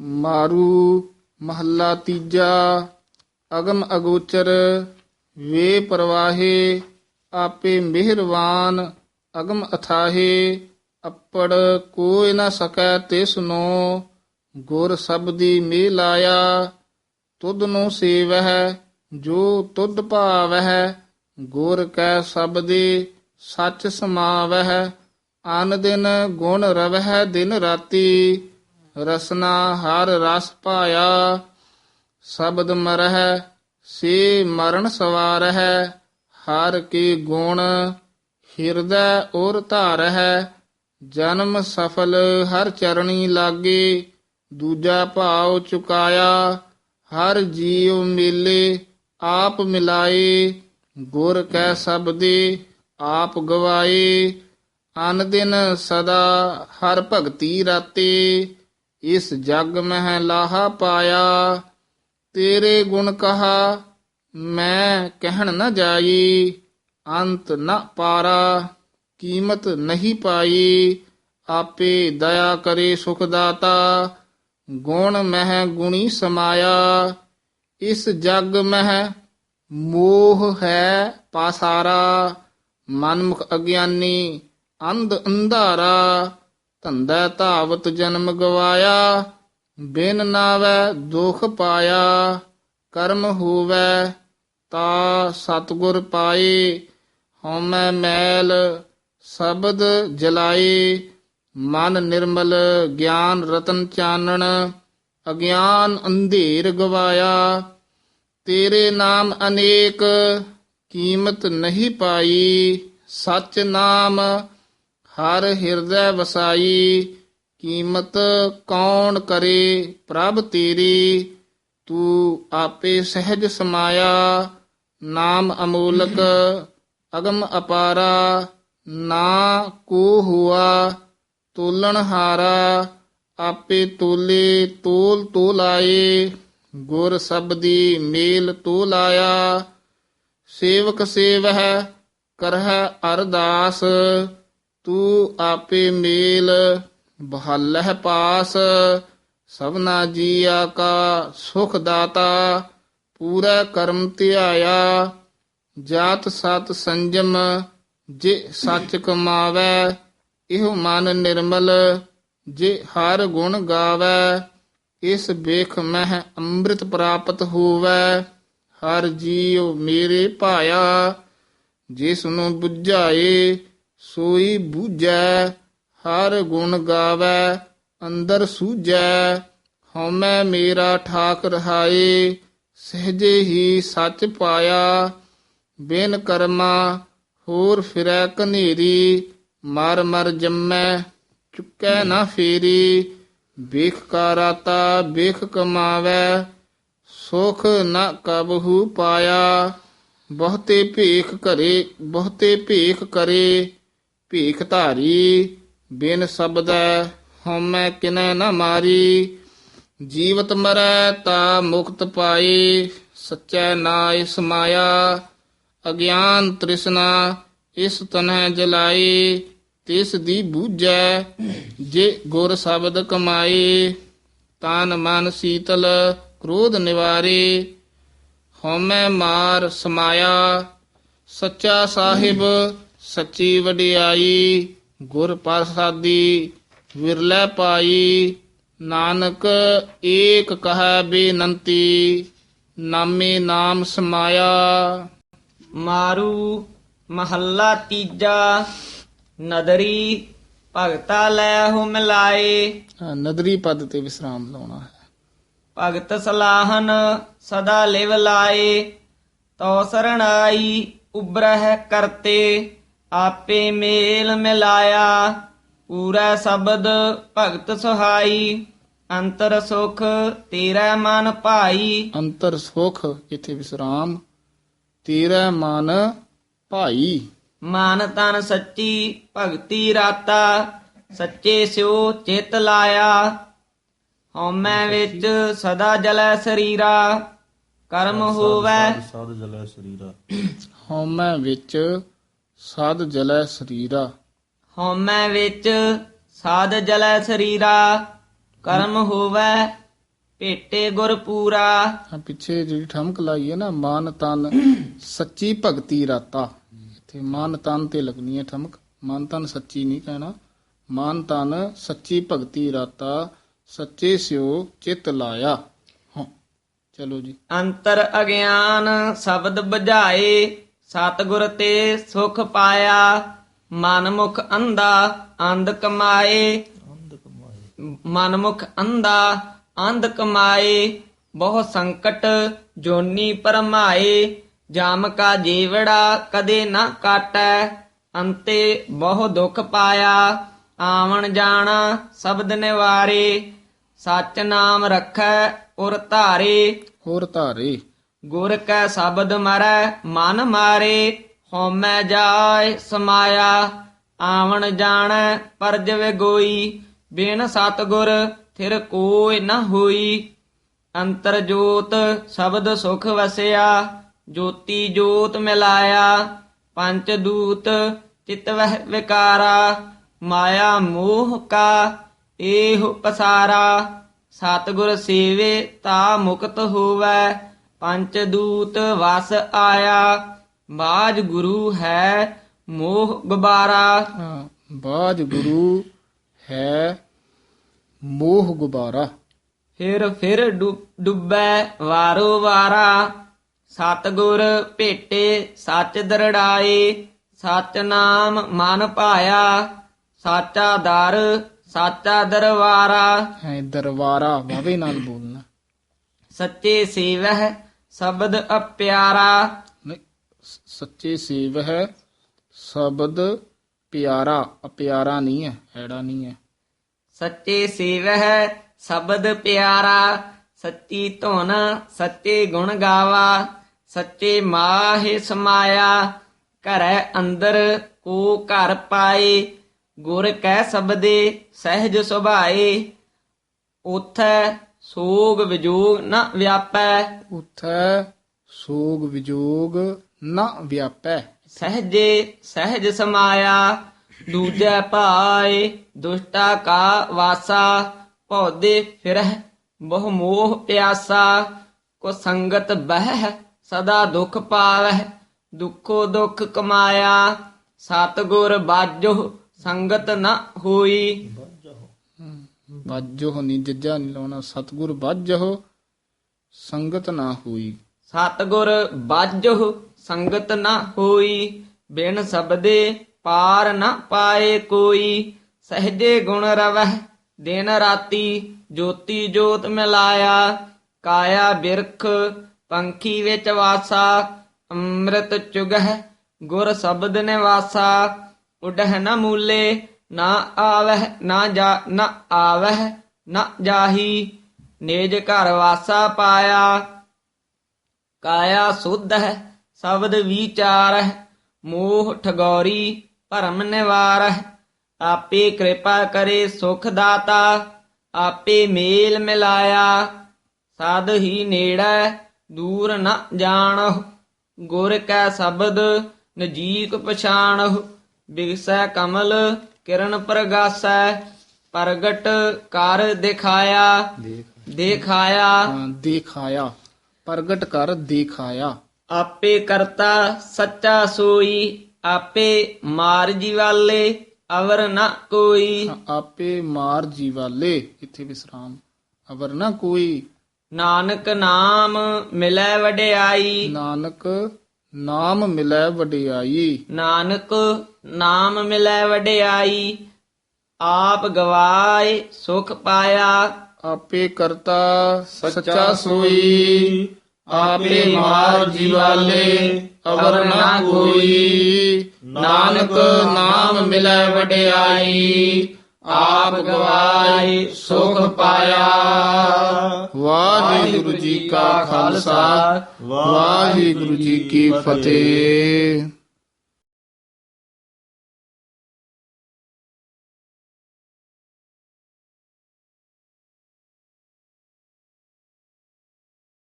ਮਾਰੂ ਮਹੱਲਾ ਤੀਜਾ, ਅਗਮ ਅਗੋਚਰ, ਵੇ ਪ੍ਰਵਾਹੇ, ਆਪੇ ਮਿਹਰਵਾਨ, ਅਗਮ ਅਥਾਹੇ, ਅੱਪੜ ਕੋਈ ਨਾ ਸਕੈ ਤਿਸ ਨੂੰ ਗੁਰ ਸਬਦੀ ਮੇ ਲਾਇਆ, ਤੁਧ ਨੂੰ ਸੇਵਹਿ, ਜੋ ਤੁਧ ਭਾਵਹਿ, ਗੁਰ ਕੈ ਸਬਦੇ ਸੱਚ ਸਮਾਵਹਿ, ਅਨ ਦਿਨ ਗੁਣ ਰਵਹਿ ਦਿਨ ਰਾਤੀ ਰਸਨਾ ਹਰ ਰਸ ਪਾਇਆ ਸ਼ਬਦ ਮਰਹਿ, ਸੇ ਮਰਨ ਸਵਾਰਹਿ, ਹਰ ਕੀ ਗੁਣ ਹਿਰਦੈ ਔਰ ਧਾਰਹਿ, ਜਨਮ ਸਫਲ ਹਰ ਚਰਣੀ ਲਾਗੇ, ਦੂਜਾ ਭਾਵ ਚੁਕਾਇਆ, ਹਰ ਜੀਵ ਮਿਲੇ, ਆਪ ਮਿਲਾਏ, ਗੁਰ ਕੈ ਸਬਦੇ, ਆਪ ਗਵਾਏ, ਅਨ ਦਿਨ ਸਦਾ ਹਰ ਭਗਤੀ ਰਾਤੇ ਇਸ ਜਗ ਮਹਿ ਲਾਹਾ ਪਾਇਆ ਤੇਰੇ ਗੁਣ ਕਹਾ ਮੈਂ ਕਹਿਣ ਨ ਜਾਈ ਅੰਤ ਨ ਪਾਰਾ ਕੀਮਤ ਨਹੀਂ ਪਾਈ ਆਪੇ ਦਇਆ ਕਰੇ ਸੁਖ ਦਾਤਾ ਗੁਣ ਮਹਿ ਗੁਣੀ ਸਮਾਇਆ ਇਸ ਜਗ ਮਹਿ ਮੋਹ ਹੈ ਪਾਸਾਰਾ ਮਨਮੁਖ ਅਗਿਆਨੀ ਅੰਧ ਅੰਧਾਰਾ ਧੰਦਾ ਧਾਵਤ ਜਨਮ ਗਵਾਇਆ, ਬਿਨ ਨਾਵੈ ਦੁਖ ਪਾਇਆ, ਕਰਮ ਹੋਵੈ ਤਾ ਸਤਗੁਰ ਪਾਏ, ਹਉਮੈ ਮੈਲ ਸ਼ਬਦ ਜਲਾਏ, ਮਨ ਨਿਰਮਲ ਗਿਆਨ ਰਤਨ ਚਾਨਣ, ਅਗਿਆਨ ਅੰਧੇਰ ਗਵਾਇਆ, ਤੇਰੇ ਨਾਮ ਅਨੇਕ ਕੀਮਤ ਨਹੀਂ ਪਾਈ, ਸਚ ਨਾਮ ਹਰ ਹਿਰਦੈ ਵਸਾਈ, ਕੀਮਤ ਕੌਣ ਕਰੇ ਪ੍ਰਭ ਤੇਰੀ? ਤੂੰ ਆਪੇ ਸਹਿਜ ਸਮਾਇਆ, ਨਾਮ ਅਮੋਲਕ ਅਗਮ ਅਪਾਰਾ, ਨਾ ਕੋ ਹੁਆ, ਤੋਲਣ ਹਾਰਾ, ਆਪੇ ਤੋਲੇ ਤੋਲ ਤੋਲਾਏ, ਗੁਰ ਸਬਦੀ ਮੇਲ ਤੋਲਾਇਆ। ਸੇਵਕ ਸੇਵਹ ਕਰਹਿ ਅਰਦਾਸ ਤੂੰ ਆਪੇ ਮੇਲ, ਬਹਾਲਹਿ ਪਾਸ, ਸਭਨਾ ਜੀਆ ਕਾ ਸੁਖ ਦਾਤਾ, ਪੂਰਾ ਕਰਮ ਧਿਆਇਆ, ਜਾਤ ਸਤ ਸੰਜਮ, ਜੇ ਸੱਚ ਕਮਾਵੈ, ਇਹੋ ਮਨ ਨਿਰਮਲ, ਜੇ ਹਰ ਗੁਣ ਗਾਵੈ, ਇਸ ਵੇਖ ਮਹਿ ਅੰਮ੍ਰਿਤ ਪ੍ਰਾਪਤ ਹੋਵੈ, ਹਰ ਜੀਉ ਮੇਰੇ ਭਾਇਆ ਜਿਸ ਨੂੰ 부ਝਾਏ ਸੋਈ ਬੂਝੈ, ਹਰ ਗੁਣ ਗਾਵੈ, ਅੰਦਰ ਸੂਝੈ, ਹਉਮੈ ਮੇਰਾ ਠਾਕ ਰਹਾਏ, ਸਹਜੇ ਹੀ ਸੱਚ ਪਾਇਆ, ਬਿਨ ਕਰਮਾ ਹੋਰ ਫਿਰੈ ਕਨੇਰੀ ਮਰ ਮਰ ਜੰਮੈ, ਚੁੱਕੈ ਨਾ ਫੇਰੀ, ਵੇਖ ਕਾਰਾਤਾ ਵੇਖ ਕਮਾਵੈ, ਸੁਖ ਨ ਕਬਹੂ ਪਾਇਆ, ਬਹੁਤੇ ਭੇਖ ਕਰੇ ਬਹੁਤੇ ਭੇਖ ਕਰੇ ਭੀਖ ਧਾਰੀ, ਬਿਨ ਸਬਦੈ ਹਉਮੈ ਕਿਨੈ ਨ ਮਾਰੀ। ਜੀਵਤ ਮਰੈ ਤਾ ਮੁਕਤ ਪਾਏ ਸਚੈ ਨਾਇ ਸਮਾਇਆ ਅਗਿਆਨ ਤ੍ਰਿਸ਼ਨਾ, ਇਸ ਤਨਹਿ ਜਲਾਈ, ਤਿਸ ਦੀ ਬੂਝੈ, ਜੇ ਗੁਰ ਸ਼ਬਦ ਕਮਾਏ ਤਨ ਮਨ ਸੀਤਲ, ਕ੍ਰੋਧ ਨਿਵਾਰੇ। ਹਉਮੈ ਮਾਰ ਸਮਾਇਆ, ਸੱਚਾ ਸਾਹਿਬ ਸੱਚੀ ਵਡਿਆਈ ਗੁਰ ਪ੍ਰਸਾਦੀ ਵਿਰਲੇ ਪਾਈ ਨਾਨਕ ਏਕ ਕਹੈ ਬੇਨੰਤੀ ਨਾਮੇ ਨਾਮ ਸਮਾਇਆ। ਮਾਰੂ ਮਹੱਲਾ ਤੀਜਾ ਨਦਰੀ ਭਗਤਾ ਲੈ ਹੋ ਮਿਲਾਏ ਨਦਰੀ ਪਦ ਤੇ ਵਿਸਰਾਮ ਲਾਉਣਾ ਹੈ। ਭਗਤ ਸਲਾਹਨ ਸਦਾ ਲਿਵ ਲਾਏ ਤੋ ਸਰਣਾਈ ਉਬਰਹਿ ਕਰਤੇ। ਆਪੇ ਮੇਲ ਮਿਲਾਇਆ ਪੂਰਾ ਸ਼ਬਦ ਭਗਤ ਸੁਹਾਈ। ਅੰਤਰ ਸੁਖ ਤੇਰਾ ਮਨ ਭਾਈ। ਅੰਤਰ ਸੁਖ ਇਥੇ ਵਿਸਰਾਮ। ਤੇਰਾ ਮਨ ਭਾਈ। ਮਨ ਤਨ ਸੱਚੀ ਭਗਤੀ ਰਾਤਾ ਸੱਚੇ ਸਿਓ ਚਿਤ ਲਾਇਆ। ਹਉਮੈ ਵਿੱਚ ਸਦਾ ਜਲੈ ਸਰੀਰਾ ਕਰਮ ਹੋਵੈ। ਸਾਧ ਜਲੈ ਸਰੀਰਾ। ਹਉਮੈ ਵਿੱਚ ਸਦ ਜਲੈ ਸਰੀਰਾ। ਹਉਮੈ ਵਿੱਚ ਸਾਧ ਜਲੈ ਸਰੀਰਾ ਕਰਮ ਹੋਵੈ ਭੇਟੇ ਗੁਰ ਪੂਰਾ। ਆ ਪਿੱਛੇ ਜਿਹੜੀ ਠਮਕ ਲਾਈ ਹੈ ਨਾ ਮਨ ਤਨ ਸੱਚੀ ਭਗਤੀ ਰਾਤਾ। ਇੱਥੇ ਮਨ ਤਨ ਤੇ ਲੱਗਣੀ ਹੈ ਠਮਕ। ਮਨ ਤਨ ਸੱਚੀ ਨਹੀਂ ਕਹਿਣਾ। ਮਨ ਤਨ ਸੱਚੀ ਭਗਤੀ ਰਾਤਾ ਸੱਚੇ ਸਿਓ ਚਿਤ ਲਾਇਆ। ਹਾਂ ਚਲੋ ਜੀ। ਅੰਤਰ ਅਗਿਆਨ ਸ਼ਬਦ ਬੁਝਾਏ ਸਤਿਗੁਰ ਤੇ ਸੁਖ ਪਾਇਆ ਮਨ ਮੁਖ ਅੰਧਾ ਅੰਧ ਕਮਾਏ। ਮਨ ਮੁਖ ਅੰਧਾ ਅੰਧ ਕਮਾਏ ਬਹੁ ਸੰਕਟ ਜੋਨੀ ਪਰਮਾਏ। ਜਾਮ ਕਾ ਜੀਵੜਾ ਕਦੇ ਨਾ ਕਾਟੈ ਅੰਤੇ ਬਹੁ ਦੁਖ ਪਾਇਆ। ਆਵਣ ਜਾਣਾ ਸ਼ਬਦ ਨਿਵਾਰੇ ਸਚ ਨਾਮ ਰੱਖੈ ਉਰ ਧਾਰੇ। ਹੋਰ ਧਾਰੇ। ਗੁਰ ਕੈ ਸ਼ਬਦ ਮਰੈ, ਮਨ ਮਾਰੇ, ਹਉਮੈ ਜਾਏ, ਸਮਾਇਆ, ਆਵਣ ਜਾਣੈ ਪਰਜ ਵਿਗੋਈ ਬਿਨ ਸਤਗੁਰ ਥਿਰ ਕੋਈ ਨ ਹੋਈ। ਅੰਤਰ ਜੋਤ ਸ਼ਬਦ ਸੁਖ ਵਸਿਆ, ਜੋਤੀ ਜੋਤ ਮਿਲਾਇਆ, ਪੰਚ ਦੂਤ ਚਿਤ ਵਹਿ ਵਿਕਾਰਾ, ਮਾਇਆ ਮੋਹ ਕਾ, ਏਹ ਪਸਾਰਾ, ਸਤਿਗੁਰ ਸੇਵੇ ਤਾ ਮੁਕਤ ਹੋਵੈ। ਪੰਚ ਦੂਤ ਵਸ ਆਇਆ ਬਾਜ ਗੁਰੂ ਹੈ ਮੋਹ ਗੁਬਾਰਾ। ਹਾਂ, ਬਾਜ ਗੁਰੂ ਹੈ ਮੋਹ ਗੁਬਾਰਾ। ਫਿਰ ਫਿਰ ਡੁ- ਡੁੱਬੈ ਵਾਰੋ ਵਾਰਾ। ਸਤਿਗੁਰ ਭੇਟੇ ਸੱਚ ਦਰੜਾਏ ਸਚ ਨਾਮ ਮਨ ਭਾਇਆ ਸਾਚਾ ਦਰ ਸਾਚਾ ਦਰਵਾਰਾ। ਹੈ ਦਰਬਾਰਾ ਵਾਵੇ ਨਾਲ ਬੋਲਣਾ। ਸੱਚੇ ਸੇਵਹਿ ਸ਼ਬਦ ਅਪਿਆਰਾ। ਨਹੀਂ ਸ- ਸੱਚੇ ਸੇਵ ਹੈ ਸ਼ਬਦ ਪਿਆਰਾ। ਅਪਿਆਰਾ ਨਹੀਂ ਹੈ ਐੜਾ ਨਹੀਂ ਹੈ। ਸੱਚੇ ਸੇਵਹਿ ਸ਼ਬਦ ਪਿਆਰਾ। ਸੱਚੀ ਧੁਨ ਸੱਚੇ ਗੁਣ ਗਾਵਾ। ਸੱਚੇ ਮਾਹਿ ਸਮਾਇਆ ਘਰੈ ਅੰਦਰ ਕੋ ਘਰ ਪਾਏ। ਗੁਰ ਕਹਿ ਸਬਦੇ ਸਹਿਜ ਸੁਭਾਏ। ਉਥੈ ਸੋਗ ਵਿਜੋਗ ਨ ਵਿਆਪੈ। ਉਥੈ ਸੋਗ ਵਿਜੋਗ ਨਾ ਵਿਆਪੈ। ਸਹਜੇ ਸਹਿਜ ਸਮਾਇਆ ਦੂਜੈ ਭਾਏ ਦੁਸ਼ਟਾ ਕਾ ਵਾਸਾ ਪੌਦੇ ਫਿਰਹਿ ਬਹੁ ਮੋਹ ਪਿਆਸਾ। ਕੋ ਸੰਗਤ ਬਹਿ ਸਦਾ ਦੁਖ ਪਾਵਹਿ ਦੁਖੋ ਦੁਖ ਕਮਾਇਆ। ਸਤਗੁਰ ਬਾਜੋ ਸੰਗਤ ਨ ਹੋਈ। ਬਾਜੋ ਨਹੀਂ ਜੱਜਾ ਨਹੀਂ ਲਾਉਣਾ ਸਤਗੁਰ ਬਾਜੋ ਸੰਗਤ ਨਾ ਹੋਈ। ਸਤਗੁਰ ਬਾਜੋ ਸੰਗਤ ਨ ਹੋਈ, ਬਿਨ ਸਬਦੇ ਪਾਰ ਨ ਪਾਏ ਕੋਈ। ਸਹਜੇ ਗੁਣ ਰਵਹਿ, ਦਿਨ ਰਾਤੀ ਜੋਤੀ ਜੋਤ ਮਿਲਾਇਆ। ਕਾਇਆ ਬਿਰਖ, ਪੰਖੀ ਵਿੱਚ ਵਾਸਾ। ਅੰਮ੍ਰਿਤ ਚੁਗਹ, ਗੁਰ ਸ਼ਬਦ ਨਿਵਾਸਾ। ਉਡਹਿ ਨ ਮੂਲੇ ਨਾ ਆਵਹਿ, ਨਾ ਜਾ, ਨਾ ਆਵਹਿ, ਨਾ ਜਾਹੀ, ਨੇਜ ਘਰ ਵਾਸਾ ਪਾਇਆ। ਕਾਇਆ ਸੁਧ ਹੈ ਸ਼ਬਦ ਵਿਚਾਰ ਹੈ ਮੋਹ ਠਗੌਰੀ, ਭਰਮ ਨਿਵਾਰ ਹੈ ਆਪੇ ਕਿਰਪਾ ਕਰੇ ਸੁਖ ਦਾਤਾ, ਆਪੇ ਮੇਲ ਮਿਲਾਇਆ। ਸਾਧ ਹੀ ਨੇੜੈ, ਦੂਰ ਨ ਜਾਣਹੁ। ਗੁਰ ਕੈ ਸ਼ਬਦ, ਨਜੀਕ ਪਛਾਣਹੁ। ਬਿਗਸੈ ਕਮਲ ਕਿਰਨ ਪ੍ਰਗਾਸੈ ਪ੍ਰਗਟ ਕਰ ਦਿਖਾਇਆ। ਦਿਖਾਇਆ। ਦੇਖਾਇਆ। ਪ੍ਰਗਟ ਕਰ ਦੇਖਾਇਆ। ਆਪੇ ਕਰਤਾ ਸੱਚਾ ਸੋਈ ਆਪੇ ਮਾਰ ਜੀਵਾਲੇ ਅਵਰ ਨਾ ਕੋਈ। ਆਪੇ ਮਾਰ ਜੀਵਾਲੇ ਇੱਥੇ ਵਿਸਰਾਮ। ਅਵਰ ਨਾ ਕੋਈ। ਨਾਨਕ ਨਾਮ ਮਿਲੈ ਵਡਿਆਈ। ਨਾਨਕ ਨਾਮ ਮਿਲੈ ਵਡਿਆਈ। ਨਾਨਕ ਨਾਮ ਮਿਲੈ ਵਡਿਆਈ, ਆਪ ਗਵਾਏ ਸੁਖ ਪਾਇਆ। ਆਪੇ ਕਰਤਾ ਸੱਚਾ ਸੋਈ, ਆਪੇ ਮਾਰ ਜੀਵਾਲੇ ਅਵਰ ਨਾ ਕੋਈ। ਨਾਨਕ ਨਾਮ ਮਿਲੈ ਵਡਿਆਈ, ਆਪ ਗਵਾਏ ਸੁਖ ਪਾਇਆ। ਵਾਹਿਗੁਰੂ ਜੀ ਕਾ ਖਾਲਸਾ, ਵਾਹਿਗੁਰੂ ਜੀ ਕੀ ਫਤਿਹ।